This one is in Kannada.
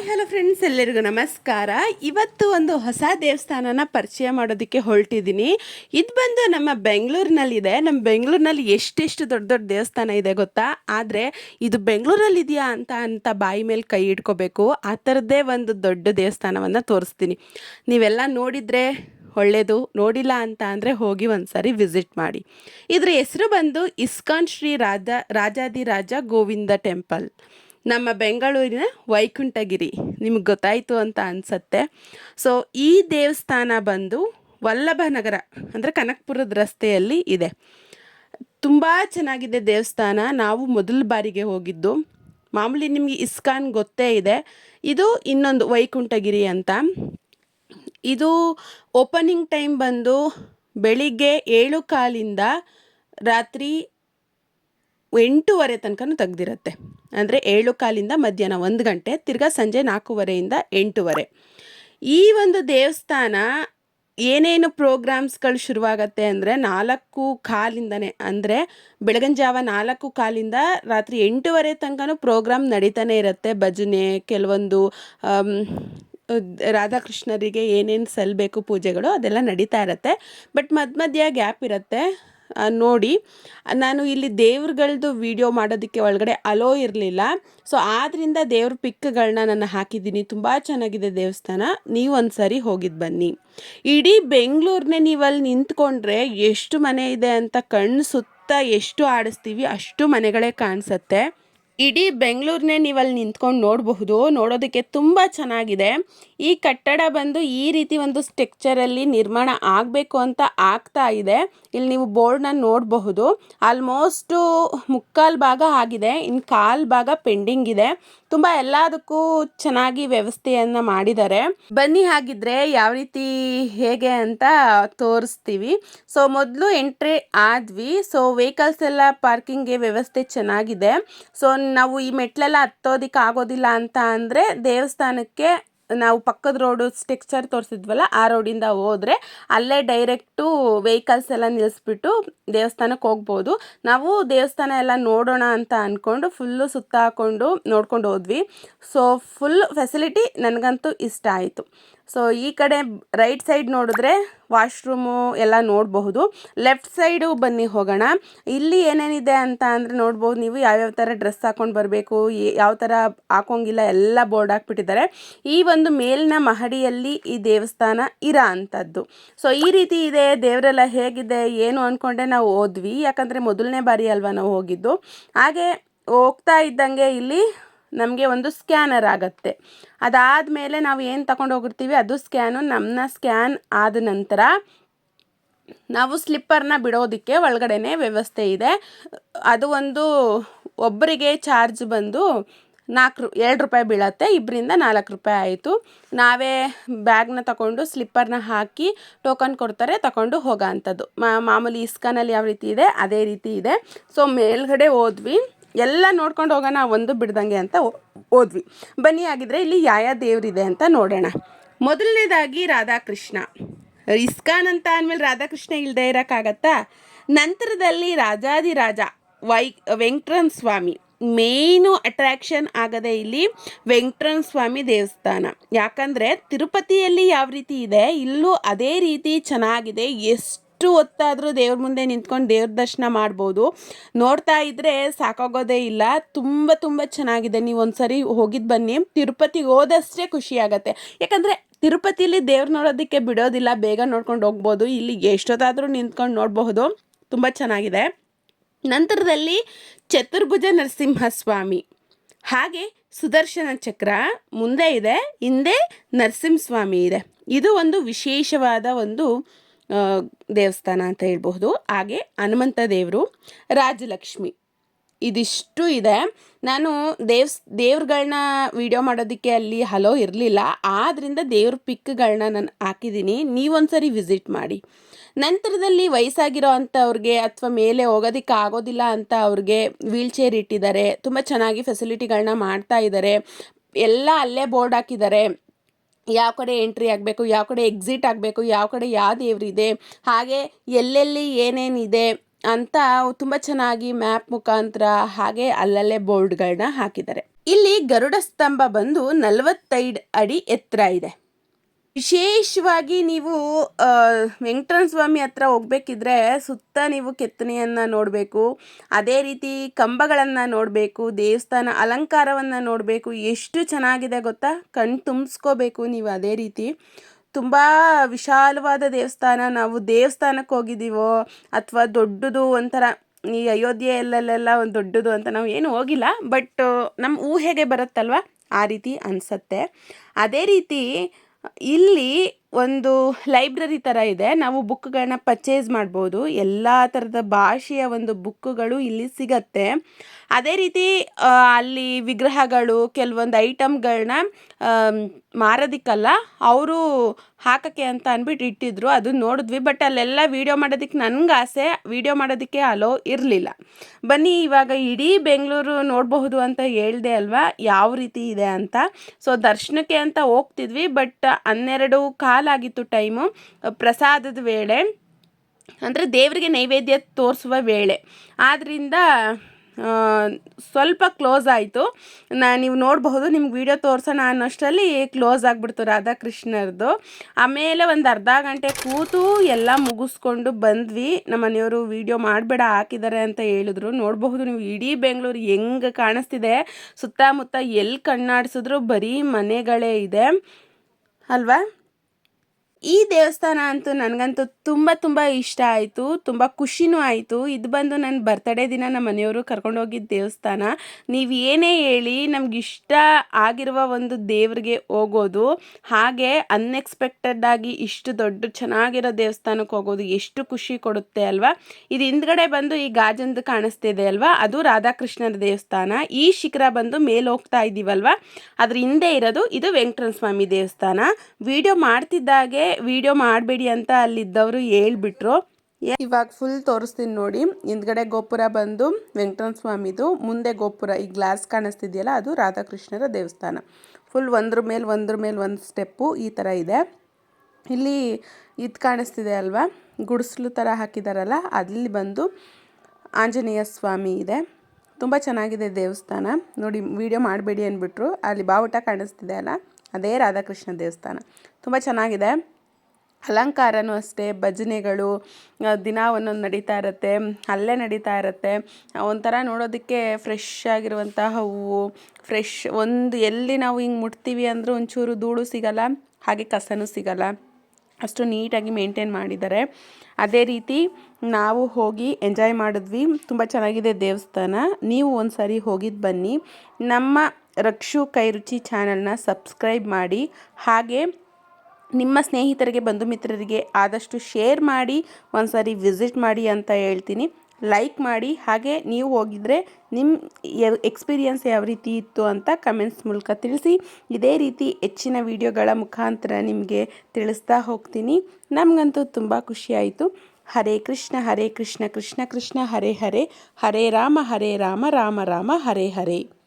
ಹಾಯ್ ಹಲೋ ಫ್ರೆಂಡ್ಸ್ ಎಲ್ಲರಿಗೂ ನಮಸ್ಕಾರ. ಇವತ್ತು ಒಂದು ಹೊಸ ದೇವಸ್ಥಾನನ ಪರಿಚಯ ಮಾಡೋದಕ್ಕೆ ಹೊರಟಿದ್ದೀನಿ. ಇದು ಬಂದು ನಮ್ಮ ಬೆಂಗಳೂರಿನಲ್ಲಿದೆ. ನಮ್ಮ ಬೆಂಗಳೂರಿನಲ್ಲಿ ಎಷ್ಟೆಷ್ಟು ದೊಡ್ಡ ದೊಡ್ಡ ದೇವಸ್ಥಾನ ಇದೆ ಗೊತ್ತಾ? ಆದರೆ ಇದು ಬೆಂಗಳೂರಲ್ಲಿ ಇದೆಯಾ ಅಂತ ಅಂತ ಬಾಯಿ ಮೇಲೆ ಕೈ ಇಟ್ಕೋಬೇಕು. ಆ ಥರದ್ದೇ ಒಂದು ದೊಡ್ಡ ದೇವಸ್ಥಾನವನ್ನು ತೋರಿಸ್ತೀನಿ. ನೀವೆಲ್ಲ ನೋಡಿದರೆ ಒಳ್ಳೆಯದು ನೋಡಿಲ್ಲ ಅಂತ ಅಂದರೆ ಹೋಗಿ ಒಂದ್ಸರಿ ವಿಸಿಟ್ ಮಾಡಿ. ಇದರ ಹೆಸರು ಬಂದು ಇಸ್ಕಾನ್ ಶ್ರೀ ರಾಜ, ರಾಜಾದಿರಾಜ ಗೋವಿಂದ ಟೆಂಪಲ್. ನಮ್ಮ ಬೆಂಗಳೂರಿನ ವೈಕುಂಠಗಿರಿ. ನಿಮಗೆ ಗೊತ್ತಾಯಿತು ಅಂತ ಅನಿಸತ್ತೆ. ಸೊ ಈ ದೇವಸ್ಥಾನ ಬಂದು ವಲ್ಲಭನಗರ, ಅಂದರೆ ಕನಕಪುರದ ರಸ್ತೆಯಲ್ಲಿ ಇದೆ. ತುಂಬ ಚೆನ್ನಾಗಿದೆ ದೇವಸ್ಥಾನ. ನಾವು ಮೊದಲ ಬಾರಿಗೆ ಹೋಗಿದ್ದು. ಮಾಮೂಲಿ ನಿಮಗೆ ಇಸ್ಕಾನ್ ಗೊತ್ತೇ ಇದೆ. ಇದು ಇನ್ನೊಂದು ವೈಕುಂಠಗಿರಿ ಅಂತ. ಇದು ಓಪನಿಂಗ್ ಟೈಮ್ ಬಂದು ಬೆಳಿಗ್ಗೆ ಏಳು ಕಾಲಿಂದ ರಾತ್ರಿ ಎಂಟೂವರೆ ತನಕನೂ ತೆಗ್ದಿರತ್ತೆ. ಅಂದರೆ ಏಳು ಕಾಲಿಂದ ಮಧ್ಯಾಹ್ನ ಒಂದು ಗಂಟೆ, ತಿರ್ಗಾ ಸಂಜೆ ನಾಲ್ಕೂವರೆಯಿಂದ ಎಂಟೂವರೆ. ಈ ಒಂದು ದೇವಸ್ಥಾನ ಏನೇನು ಪ್ರೋಗ್ರಾಮ್ಸ್ಗಳು ಶುರುವಾಗತ್ತೆ ಅಂದರೆ ನಾಲ್ಕು ಕಾಲಿಂದನೇ. ಅಂದರೆ ಬೆಳಗಿನ ಜಾವ ನಾಲ್ಕು ಕಾಲಿಂದ ರಾತ್ರಿ ಎಂಟೂವರೆ ತನಕನೂ ಪ್ರೋಗ್ರಾಮ್ ನಡೀತಾನೆ ಇರುತ್ತೆ. ಭಜನೆ, ಕೆಲವೊಂದು ರಾಧಾಕೃಷ್ಣರಿಗೆ ಏನೇನು ಸಲ್ಲಬೇಕು ಪೂಜೆಗಳು ಅದೆಲ್ಲ ನಡೀತಾ ಇರುತ್ತೆ. ಬಟ್ ಮಧ್ಯ ಮಧ್ಯ ಗ್ಯಾಪ್ ಇರುತ್ತೆ. ನೋಡಿ, ನಾನು ಇಲ್ಲಿ ದೇವ್ರುಗಳದ್ದು ವಿಡಿಯೋ ಮಾಡೋದಕ್ಕೆ ಒಳಗಡೆ ಅಲೋ ಇರಲಿಲ್ಲ. ಸೊ ಆದ್ದರಿಂದ ದೇವ್ರ ಪಿಕ್ಗಳನ್ನ ನಾನು ಹಾಕಿದ್ದೀನಿ. ತುಂಬ ಚೆನ್ನಾಗಿದೆ ದೇವಸ್ಥಾನ. ನೀವು ಒಂದ್ಸರಿ ಹೋಗಿದ್ದು ಬನ್ನಿ. ಇಡೀ ಬೆಂಗಳೂರನ್ನೇ ನೀವು ಅಲ್ಲಿ ನಿಂತ್ಕೊಂಡ್ರೆ ಎಷ್ಟು ಮನೆ ಇದೆ ಅಂತ ಕಣ್ಣು ಸುತ್ತ ಎಷ್ಟು ಆಡಿಸ್ತೀವಿ ಅಷ್ಟು ಮನೆಗಳೇ ಕಾಣಿಸುತ್ತೆ. ಇಡೀ ಬೆಂಗಳೂರನ್ನೇ ನೀವು ಅಲ್ಲಿ ನಿಂತ್ಕೊಂಡು ನೋಡಬಹುದು. ನೋಡೋದಕ್ಕೆ ತುಂಬ ಚೆನ್ನಾಗಿದೆ. ಈ ಕಟ್ಟಡ ಬಂದು ಈ ರೀತಿ ಒಂದು ಸ್ಟ್ರಕ್ಚರಲ್ಲಿ ನಿರ್ಮಾಣ ಆಗಬೇಕು ಅಂತ ಆಗ್ತಾ ಇದೆ. ಇಲ್ಲಿ ನೀವು ಬೋರ್ಡ್ನ ನೋಡಬಹುದು. ಆಲ್ಮೋಸ್ಟು ಮುಕ್ಕಾಲು ಭಾಗ ಆಗಿದೆ. ಇನ್ನು ಕಾಲು ಭಾಗ ಪೆಂಡಿಂಗ್ ಇದೆ. ತುಂಬ ಎಲ್ಲದಕ್ಕೂ ಚೆನ್ನಾಗಿ ವ್ಯವಸ್ಥೆಯನ್ನು ಮಾಡಿದ್ದಾರೆ. ಬನ್ನಿ ಹಾಗಿದ್ರೆ ಯಾವ ರೀತಿ, ಹೇಗೆ ಅಂತ ತೋರಿಸ್ತೀವಿ. ಸೊ, ಮೊದಲು ಎಂಟ್ರಿ ಆದ್ವಿ. ಸೊ, ವೆಹಿಕಲ್ಸ್ ಎಲ್ಲ ಪಾರ್ಕಿಂಗ್ಗೆ ವ್ಯವಸ್ಥೆ ಚೆನ್ನಾಗಿದೆ. ಸೊ ನಾವು ಈ ಮೆಟ್ಲೆಲ್ಲ ಹತ್ತೋದಿಕ್ಕೆ ಆಗೋದಿಲ್ಲ ಅಂತ ಅಂದರೆ ದೇವಸ್ಥಾನಕ್ಕೆ ನಾವು ಪಕ್ಕದ ರೋಡು ಸ್ಟೆಕ್ಚರ್ ತೋರಿಸಿದ್ವಲ್ಲ ಆ ರೋಡಿಂದ ಹೋದರೆ ಅಲ್ಲೇ ಡೈರೆಕ್ಟು ವೆಹಿಕಲ್ಸ್ ಎಲ್ಲ ನಿಲ್ಲಿಸ್ಬಿಟ್ಟು ದೇವಸ್ಥಾನಕ್ಕೆ ಹೋಗ್ಬೋದು. ನಾವು ದೇವಸ್ಥಾನ ಎಲ್ಲ ನೋಡೋಣ ಅಂತ ಅಂದ್ಕೊಂಡು ಫುಲ್ಲು ಸುತ್ತ ಹಾಕೊಂಡು ನೋಡ್ಕೊಂಡು ಹೋದ್ವಿ. ಸೊ, ಫುಲ್ ಫೆಸಿಲಿಟಿ ನನಗಂತೂ ಇಷ್ಟ ಆಯಿತು. ಸೊ ಈ ಕಡೆ ರೈಟ್ ಸೈಡ್ ನೋಡಿದ್ರೆ ವಾಶ್ರೂಮು ಎಲ್ಲ ನೋಡಬಹುದು. ಲೆಫ್ಟ್ ಸೈಡು ಬನ್ನಿ ಹೋಗೋಣ. ಇಲ್ಲಿ ಏನೇನಿದೆ ಅಂತ ಅಂದರೆ ನೋಡ್ಬೋದು ನೀವು ಯಾವ್ಯಾವ ಥರ ಡ್ರೆಸ್ ಹಾಕೊಂಡು ಬರಬೇಕು ಯಾವ ಥರ ಹಾಕೋಂಗಿಲ್ಲ, ಎಲ್ಲ ಬೋರ್ಡ್ ಹಾಕ್ಬಿಟ್ಟಿದ್ದಾರೆ ಈ ಒಂದು ಮೇಲಿನ ಮಹಡಿಯಲ್ಲಿ ಈ ದೇವಸ್ಥಾನ ಇರೋ ಅಂಥದ್ದು ಸೊ ಈ ರೀತಿ ಇದೆ, ದೇವರೆಲ್ಲ ಹೇಗಿದೆ, ಏನು ಅಂದ್ಕೊಂಡೆ ನಾವು ಹೋದ್ವಿ. ಯಾಕಂದರೆ ಮೊದಲನೇ ಬಾರಿ ಅಲ್ವಾ ನಾವು ಹೋಗಿದ್ದು. ಹಾಗೆ ಹೋಗ್ತಾ ಇದ್ದಂಗೆ ಇಲ್ಲಿ ನಮಗೆ ಒಂದು ಸ್ಕ್ಯಾನರ್ ಆಗುತ್ತೆ. ಅದಾದಮೇಲೆ ನಾವು ಏನು ತಗೊಂಡು ಹೋಗಿರ್ತೀವಿ? ಅದು ಸ್ಕ್ಯಾನು. ನಮ್ಮನ್ನ ಸ್ಕ್ಯಾನ್ ಆದ ನಂತರ ನಾವು ಸ್ಲಿಪ್ಪರ್ನ ಬಿಡೋದಕ್ಕೆ ಒಳಗಡೆನೆ ವ್ಯವಸ್ಥೆ ಇದೆ. ಅದು ಒಂದು ಒಬ್ಬರಿಗೆ ಚಾರ್ಜ್ ಬಂದು ನಾಲ್ಕು ಎರಡು ರೂಪಾಯಿ ಬೀಳತ್ತೆ. ಇಬ್ಬರಿಂದ ನಾಲ್ಕು ರೂಪಾಯಿ ಆಯಿತು. ನಾವೇ ಬ್ಯಾಗ್ನ ತಗೊಂಡು ಸ್ಲಿಪ್ಪರ್ನ ಹಾಕಿ ಟೋಕನ್ ಕೊಡ್ತಾರೆ, ತಗೊಂಡು ಹೋಗೋ ಅಂಥದ್ದು. ಮಾಮೂಲಿ ಇಸ್ಕಾನಲ್ಲಿ ಯಾವ ರೀತಿ ಇದೆ? ಅದೇ ರೀತಿ ಇದೆ. ಸೊ, ಮೇಲ್ಗಡೆ ಹೋದ್ವಿ. ಎಲ್ಲ ನೋಡ್ಕೊಂಡು ಹೋಗೋಣ, ಒಂದು ಬಿಡ್ದಂಗೆ ಅಂತ ಹೋದ್ವಿ. ಬನ್ನಿ ಆಗಿದ್ರೆ ಇಲ್ಲಿ ಯಾವ ದೇವರಿದೆ ಅಂತ ನೋಡೋಣ. ಮೊದಲನೇದಾಗಿ ರಾಧಾಕೃಷ್ಣ. ಇಸ್ಕಾನ್ ಅಂತ ಅಂದಮೇಲೆ ರಾಧಾಕೃಷ್ಣ ಇಲ್ಲದೆ ಇರೋಕ್ಕಾಗತ್ತಾ? ನಂತರದಲ್ಲಿ ರಾಜಾದಿರಾಜ ವೈ ವೆಂಕಟರಮಣ ಸ್ವಾಮಿ ಮೇಯ್ನು ಅಟ್ರ್ಯಾಕ್ಷನ್ ಆಗದೆ ಇಲ್ಲಿ ವೆಂಕಟರಮಣ ಸ್ವಾಮಿ ದೇವಸ್ಥಾನ. ಯಾಕಂದರೆ ತಿರುಪತಿಯಲ್ಲಿ ಯಾವ ರೀತಿ ಇದೆ, ಇಲ್ಲೂ ಅದೇ ರೀತಿ ಚೆನ್ನಾಗಿದೆ, ಎಷ್ಟು ಎಷ್ಟು ಹೊತ್ತಾದರೂ ದೇವ್ರ ಮುಂದೆ ನಿಂತ್ಕೊಂಡು ದೇವ್ರ ದರ್ಶನ ಮಾಡ್ಬೋದು. ನೋಡ್ತಾ ಇದ್ರೆ ಸಾಕಾಗೋದೇ ಇಲ್ಲ. ತುಂಬ ತುಂಬ ಚೆನ್ನಾಗಿದೆ. ನೀವು ಒಂದ್ಸರಿ ಹೋಗಿದ್ದು ಬನ್ನಿ. ತಿರುಪತಿಗೆ ಹೋದಷ್ಟೇ ಖುಷಿ ಆಗತ್ತೆ. ಯಾಕಂದರೆ ತಿರುಪತಿಲಿ ದೇವ್ರು ನೋಡೋದಕ್ಕೆ ಬಿಡೋದಿಲ್ಲ. ಬೇಗ ನೋಡ್ಕೊಂಡು ಹೋಗ್ಬೋದು. ಇಲ್ಲಿ ಎಷ್ಟೊತ್ತಾದರೂ ನಿಂತ್ಕೊಂಡು ನೋಡಬಹುದು. ತುಂಬ ಚೆನ್ನಾಗಿದೆ. ನಂತರದಲ್ಲಿ ಚತುರ್ಭುಜ ನರಸಿಂಹಸ್ವಾಮಿ. ಹಾಗೆ ಸುದರ್ಶನ ಚಕ್ರ ಮುಂದೆ ಇದೆ. ಹಿಂದೆ ನರಸಿಂಹಸ್ವಾಮಿ ಇದೆ. ಇದು ಒಂದು ವಿಶೇಷವಾದ ಒಂದು ದೇವಸ್ಥಾನ ಅಂತ ಹೇಳ್ಬಹುದು. ಹಾಗೆ ಹನುಮಂತ ದೇವರು, ರಾಜಲಕ್ಷ್ಮಿ. ಇದಿಷ್ಟು ಇದೆ. ನಾನು ದೇವ್ಸ್ ದೇವ್ರುಗಳನ್ನ ವಿಡಿಯೋ ಮಾಡೋದಕ್ಕೆ ಅಲ್ಲಿ ಹಲೋ ಇರಲಿಲ್ಲ. ಆದ್ದರಿಂದ ದೇವ್ರ ಪಿಕ್ಗಳನ್ನ ನಾನು ಹಾಕಿದ್ದೀನಿ ನೀವೊಂದ್ಸರಿ ವಿಸಿಟ್ ಮಾಡಿ. ನಂತರದಲ್ಲಿ ವಯಸ್ಸಾಗಿರೋ ಅಂಥವ್ರಿಗೆ ಅಥವಾ ಮೇಲೆ ಹೋಗೋದಕ್ಕೆ ಆಗೋದಿಲ್ಲ ಅಂತ ಅವ್ರಿಗೆ ವೀಲ್ ಚೇರ್ ಇಟ್ಟಿದ್ದಾರೆ. ತುಂಬ ಚೆನ್ನಾಗಿ ಫೆಸಿಲಿಟಿಗಳನ್ನ ಮಾಡ್ತಾ ಇದ್ದಾರೆ. ಎಲ್ಲ ಅಲ್ಲೇ ಬೋರ್ಡ್ ಹಾಕಿದ್ದಾರೆ. ಯಾವ ಕಡೆ ಎಂಟ್ರಿ ಆಗಬೇಕು, ಯಾವ ಕಡೆ ಎಕ್ಸಿಟ್ ಆಗಬೇಕು, ಯಾವ ಕಡೆ ಯಾವ ದೇವರಿದೆ ಹಾಗೆ ಎಲ್ಲೆಲ್ಲಿ ಏನೇನಿದೆ ಅಂತ ತುಂಬ ಚೆನ್ನಾಗಿ ಮ್ಯಾಪ್ ಮುಖಾಂತರ ಹಾಗೆ ಅಲ್ಲಲ್ಲೇ ಬೋರ್ಡ್ಗಳನ್ನ ಹಾಕಿದ್ದಾರೆ. ಇಲ್ಲಿ ಗರುಡ ಸ್ತಂಭ ಬಂದು ನಲವತ್ತೈದು ಅಡಿ ಎತ್ತರ ಇದೆ. ವಿಶೇಷವಾಗಿ ನೀವು ಆ, ವೆಂಕಟರಮಣ ಸ್ವಾಮಿ ಹತ್ರ ಹೋಗ್ಬೇಕಿದ್ರೆ ಸುತ್ತ ನೀವು ಕೆತ್ತನೆಯನ್ನು ನೋಡಬೇಕು ಅದೇ ರೀತಿ ಕಂಬಗಳನ್ನು ನೋಡಬೇಕು ದೇವಸ್ಥಾನ ಅಲಂಕಾರವನ್ನು ನೋಡಬೇಕು ಎಷ್ಟು ಚೆನ್ನಾಗಿದೆ ಗೊತ್ತಾ? ಕಣ್ಣು ತುಂಬಿಸ್ಕೋಬೇಕು ನೀವು ಅದೇ ರೀತಿ. ತುಂಬ ವಿಶಾಲವಾದ ದೇವಸ್ಥಾನ ನಾವು ದೇವಸ್ಥಾನಕ್ಕೆ ಹೋಗಿದ್ದೀವೋ ಅಥವಾ ದೊಡ್ಡದು ಒಂಥರ ಈ ಅಯೋಧ್ಯೆಯಲ್ಲೆಲ್ಲ ಒಂದು ದೊಡ್ಡದು ಅಂತ ನಾವು ಏನು ಹೋಗಿಲ್ಲ ಬಟ್ ನಮ್ಮ ಊಹೆಗೆ ಬರುತ್ತಲ್ವ? ಆ ರೀತಿ ಅನಿಸತ್ತೆ. ಅದೇ ರೀತಿ ಇಲ್ಲಿ ಒಂದು ಲೈಬ್ರರಿ ಥರ ಇದೆ. ನಾವು ಬುಕ್ಗಳನ್ನ ಪರ್ಚೇಸ್ ಮಾಡ್ಬೋದು. ಎಲ್ಲ ಥರದ ಭಾಷೆಯ ಒಂದು ಬುಕ್ಕುಗಳು ಇಲ್ಲಿ ಸಿಗತ್ತೆ. ಅದೇ ರೀತಿ ಅಲ್ಲಿ ವಿಗ್ರಹಗಳು, ಕೆಲವೊಂದು ಐಟಮ್ಗಳನ್ನ ಮಾರೋದಿಕ್ಕಲ್ಲ, ಅವರು ಹಾಕೋಕ್ಕೆ ಅಂತ ಅಂದ್ಬಿಟ್ಟು ಇಟ್ಟಿದ್ರು. ಅದನ್ನ ನೋಡಿದ್ವಿ. ಬಟ್ ಅಲ್ಲೆಲ್ಲ ವೀಡಿಯೋ ಮಾಡೋದಕ್ಕೆ ನನಗೆ ಆಸೆ. ವೀಡಿಯೋ ಮಾಡೋದಕ್ಕೆ ಅಲೋ ಇರಲಿಲ್ಲ. ಬನ್ನಿ, ಇವಾಗ ಇಡೀ ಬೆಂಗಳೂರು ನೋಡಬಹುದು ಅಂತ ಹೇಳ್ದೆ ಅಲ್ವಾ? ಯಾವ ರೀತಿ ಇದೆ ಅಂತ. ಸೊ, ದರ್ಶನಕ್ಕೆ ಅಂತ ಹೋಗ್ತಿದ್ವಿ. ಬಟ್ ಹನ್ನೆರಡು ಕಾಲಾಗಿತ್ತು ಟೈಮು ಪ್ರಸಾದದ ವೇಳೆ. ಅಂದರೆ ದೇವರಿಗೆ ನೈವೇದ್ಯ ತೋರಿಸುವ ವೇಳೆ. ಆದ್ದರಿಂದ ಸ್ವಲ್ಪ ಕ್ಲೋಸ್ ಆಯಿತು. ನಾ, ನೀವು ನೋಡಬಹುದು, ನಿಮ್ಗೆ ವಿಡಿಯೋ ತೋರಿಸೋಣ ಅನ್ನೋಷ್ಟರಲ್ಲಿ ಕ್ಲೋಸ್ ಆಗಿಬಿಡ್ತು ರಾಧಾಕೃಷ್ಣರದು. ಆಮೇಲೆ ಒಂದು ಅರ್ಧ ಗಂಟೆ ಕೂತು ಎಲ್ಲ ಮುಗಿಸ್ಕೊಂಡು ಬಂದ್ವಿ. ನಮ್ಮ ಮನೆಯವರು ವಿಡಿಯೋ ಮಾಡಬೇಡ, ಹಾಕಿದ್ದಾರೆ ಅಂತ ಹೇಳಿದ್ರು. ನೋಡಬಹುದು ನೀವು ಇಡೀ ಬೆಂಗಳೂರು ಹೆಂಗೆ ಕಾಣಿಸ್ತಿದೆ. ಸುತ್ತಮುತ್ತ ಎಲ್ಲಿ ಕಣ್ಣಾಡಿಸಿದ್ರು, ಬರೀ ಮನೆಗಳೇ ಇದೆ. ಅಲ್ವಾ? ಈ ದೇವಸ್ಥಾನ ಅಂತೂ ನನಗಂತೂ ತುಂಬ ತುಂಬ ಇಷ್ಟ ಆಯಿತು, ತುಂಬ ಖುಷಿನೂ ಆಯಿತು. ಇದು ಬಂದು ನನ್ನ ಬರ್ತಡೇ ದಿನ ನಮ್ಮ ಮನೆಯವರು ಕರ್ಕೊಂಡೋಗಿದ್ದ ದೇವಸ್ಥಾನ. ನೀವು ಏನೇ ಹೇಳಿ ನಮ್ಗೆ ಇಷ್ಟ ಆಗಿರುವ ಒಂದು ದೇವರಿಗೆ ಹೋಗೋದು, ಹಾಗೆ ಅನ್ಎಕ್ಸ್ಪೆಕ್ಟೆಡ್ ಆಗಿ ಇಷ್ಟು ದೊಡ್ಡ ಚೆನ್ನಾಗಿರೋ ದೇವಸ್ಥಾನಕ್ಕೆ ಹೋಗೋದು ಎಷ್ಟು ಖುಷಿ ಕೊಡುತ್ತೆ ಅಲ್ವಾ? ಇದು ಹಿಂದ್ಗಡೆ ಬಂದು ಈ ಗಾಜಂದು ಕಾಣಿಸ್ತಿದೆ ಅಲ್ವಾ? ಅದು ರಾಧಾಕೃಷ್ಣರ ದೇವಸ್ಥಾನ. ಈ ಶಿಖರ ಬಂದು ಮೇಲೆ ಹೋಗ್ತಾ ಇದ್ದೀವಲ್ವಾ ಅದ್ರ ಹಿಂದೆ ಇರೋದು ಇದು ವೆಂಕಟರಮಣ ಸ್ವಾಮಿ ದೇವಸ್ಥಾನ. ವಿಡಿಯೋ ಮಾಡ್ತಿದ್ದಾಗೆ ವಿಡಿಯೋ ಮಾಡಬೇಡಿ ಅಂತ ಅಲ್ಲಿದ್ದವರು ಹೇಳ್ಬಿಟ್ರು. ಇವಾಗ ಫುಲ್ ತೋರಿಸ್ತೀನಿ ನೋಡಿ. ಹಿಂದ್ಗಡೆ ಗೋಪುರ ಬಂದು ವೆಂಕಟರಮಣ ಸ್ವಾಮಿದು ಮುಂದೆ ಗೋಪುರ ಈ ಗ್ಲಾಸ್ ಕಾಣಿಸ್ತಿದೆಯಲ್ಲ, ಅದು ರಾಧಾಕೃಷ್ಣರ ದೇವಸ್ಥಾನ. ಫುಲ್ ಒಂದ್ರ ಮೇಲೆ ಒಂದ್ರ ಮೇಲೆ, ಒಂದು ಸ್ಟೆಪ್ಪು ಈ ಥರ ಇದೆ. ಇಲ್ಲಿ ಇದು ಕಾಣಿಸ್ತಿದೆ ಅಲ್ವಾ? ಗುಡಿಸ್ಲು ಥರ ಹಾಕಿದಾರಲ್ಲ ಅಲ್ಲಿ ಬಂದು ಆಂಜನೇಯ ಸ್ವಾಮಿ ಇದೆ. ತುಂಬ ಚೆನ್ನಾಗಿದೆ ದೇವಸ್ಥಾನ. ನೋಡಿ, ವಿಡಿಯೋ ಮಾಡಬೇಡಿ ಅಂದ್ಬಿಟ್ರು ಅಲ್ಲಿ ಬಾವುಟ ಕಾಣಿಸ್ತಿದೆ ಅಲ್ಲ, ಅದೇ ರಾಧಾಕೃಷ್ಣ ದೇವಸ್ಥಾನ. ತುಂಬ ಚೆನ್ನಾಗಿದೆ. ಅಲಂಕಾರನೂ ಅಷ್ಟೇ, ಭಜನೆಗಳು ದಿನ ಒಂದೊಂದು ನಡೀತಾ ಇರುತ್ತೆ, ಅಲ್ಲೇ ನಡೀತಾ ಇರುತ್ತೆ. ಒಂಥರ ನೋಡೋದಕ್ಕೆ ಫ್ರೆಶ್ ಆಗಿರುವಂತಹ ಹೂವು ಫ್ರೆಶ್ ಒಂದು ಎಲ್ಲಿ ನಾವು ಹಿಂಗೆ ಮುಟ್ತೀವಿ ಅಂದರೂ ಒಂಚೂರು ಧೂಳು ಸಿಗಲ್ಲ, ಹಾಗೆ ಕಸನೂ ಸಿಗಲ್ಲ. ಅಷ್ಟು ನೀಟಾಗಿ ಮೇಂಟೈನ್ ಮಾಡಿದ್ದಾರೆ. ಅದೇ ರೀತಿ ನಾವು ಹೋಗಿ ಎಂಜಾಯ್ ಮಾಡಿದ್ವಿ. ತುಂಬ ಚೆನ್ನಾಗಿದೆ ದೇವಸ್ಥಾನ. ನೀವು ಒಂದು ಸಾರಿ ಹೋಗಿದ್ದು ಬನ್ನಿ. ನಮ್ಮ ರಕ್ಷು ಕೈರುಚಿ ಚಾನಲ್ನ ಸಬ್ಸ್ಕ್ರೈಬ್ ಮಾಡಿ. ಹಾಗೆ ನಿಮ್ಮ ಸ್ನೇಹಿತರಿಗೆ ಬಂಧು ಮಿತ್ರರಿಗೆ ಆದಷ್ಟು ಶೇರ್ ಮಾಡಿ ಒಂದು ಸಾರಿ ವಿಸಿಟ್ ಮಾಡಿ ಅಂತ ಹೇಳ್ತೀನಿ. ಲೈಕ್ ಮಾಡಿ. ಹಾಗೆ ನೀವು ಹೋಗಿದ್ರೆ ನಿಮ್ಮ ಎಕ್ಸ್ಪೀರಿಯನ್ಸ್ ಯಾವ ರೀತಿ ಇತ್ತು ಅಂತ ಕಮೆಂಟ್ಸ್ ಮೂಲಕ ತಿಳಿಸಿ. ಇದೇ ರೀತಿ ಹೆಚ್ಚಿನ ವಿಡಿಯೋಗಳ ಮುಖಾಂತರ ನಿಮಗೆ ತಿಳಿಸ್ತಾ ಹೋಗ್ತೀನಿ. ನಮಗಂತೂ ತುಂಬ ಖುಷಿಯಾಯಿತು ಹರೇ ಕೃಷ್ಣ ಹರೇ ಕೃಷ್ಣ ಕೃಷ್ಣ ಕೃಷ್ಣ, ಹರೇ ಹರೇ. ಹರೇ ರಾಮ ಹರೇ ರಾಮ ರಾಮ ರಾಮ, ಹರೇ ಹರೇ.